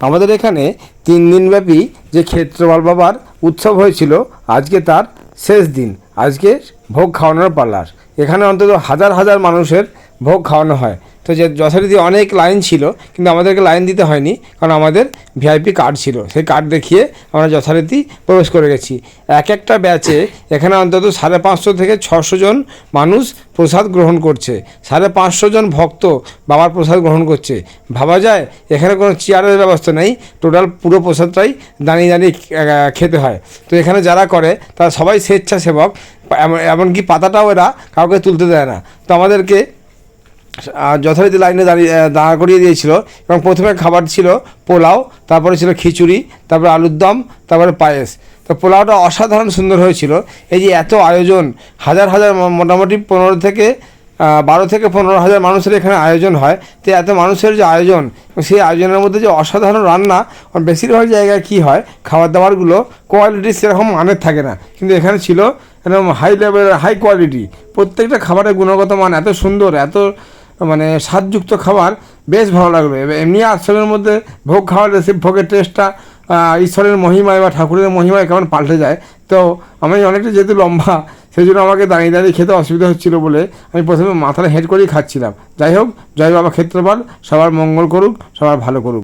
আমাদের এখানে তিন দিনব্যাপী যে ক্ষেত্রপাল বাবার উৎসব হয়েছিল, আজকে তার শেষ দিন, আজকে ভোগ খাওয়ানোর পার্লার এখানে অন্তত হাজার হাজার মানুষের ভোগ খাওয়ানো হয়। তো যে যথারীতি অনেক লাইন ছিল, কিন্তু আমাদেরকে লাইন দিতে হয়নি, কারণ আমাদের ভিআইপি কার্ড ছিল। সেই কার্ড দেখিয়ে আমরা যথারীতি প্রবেশ করে গেছি। এক একটা ব্যাচে এখানে অন্তত সাড়ে পাঁচশো থেকে ছশো জন মানুষ প্রসাদ গ্রহণ করছে। সাড়ে পাঁচশো জন ভক্ত বাবার প্রসাদ গ্রহণ করছে। ভাবা যায়, এখানে কোনো চেয়ারের ব্যবস্থা নেই। টোটাল পুরো প্রসাদটাই দাঁড়িয়ে দাঁড়িয়ে খেতে হয়। তো এখানে যারা করে, তারা সবাই স্বেচ্ছাসেবক। এমন- এমনকি পাতাটাও এরা কাউকে তুলতে দেয় না। তো আমাদেরকে যথারীতি লাইনে দাঁড়িয়ে দাঁড়া করিয়ে দিয়েছিল। এবং প্রথমে খাবার ছিল পোলাও, তারপরে ছিল খিচুড়ি, তারপরে আলুর দম, তারপরে পায়েস। তো পোলাওটা অসাধারণ সুন্দর হয়েছিল। এই যে এত আয়োজন, হাজার হাজার মোটামুটি পনেরো থেকে বারো থেকে পনেরো হাজার মানুষের এখানে আয়োজন হয়। তো এত মানুষের যে আয়োজন সেই আয়োজনের মধ্যে যে অসাধারণ রান্না বেশিরভাগ জায়গায় কী হয়, খাবার দাবারগুলো কোয়ালিটি সেরকম মানের থাকে না। কিন্তু এখানে ছিল এরকম হাই লেভেলের হাই কোয়ালিটি প্রত্যেকটা খাবারের গুণগত মান এত সুন্দর, এত মানে স্বাদযুক্ত খাবার বেশ ভালো লাগবে। এমনি আশ্রমের মধ্যে ভোগ খাওয়ার রেসিপি ভোগের টেস্টটা ঈশ্বরের মহিমায় বা ঠাকুরের মহিমায় কেমন পাল্টে যায়। তো আমি অনেকটা যেহেতু লম্বা, সেই জন্য আমাকে দাঁড়িয়ে দাঁড়িয়ে খেতে অসুবিধা হচ্ছিল বলে আমি প্রথমে মাথাটা হেড করেই খাচ্ছিলাম। যাই হোক, জয় বাবা ক্ষেত্রপাল, সবার মঙ্গল করুক, সবার ভালো করুক।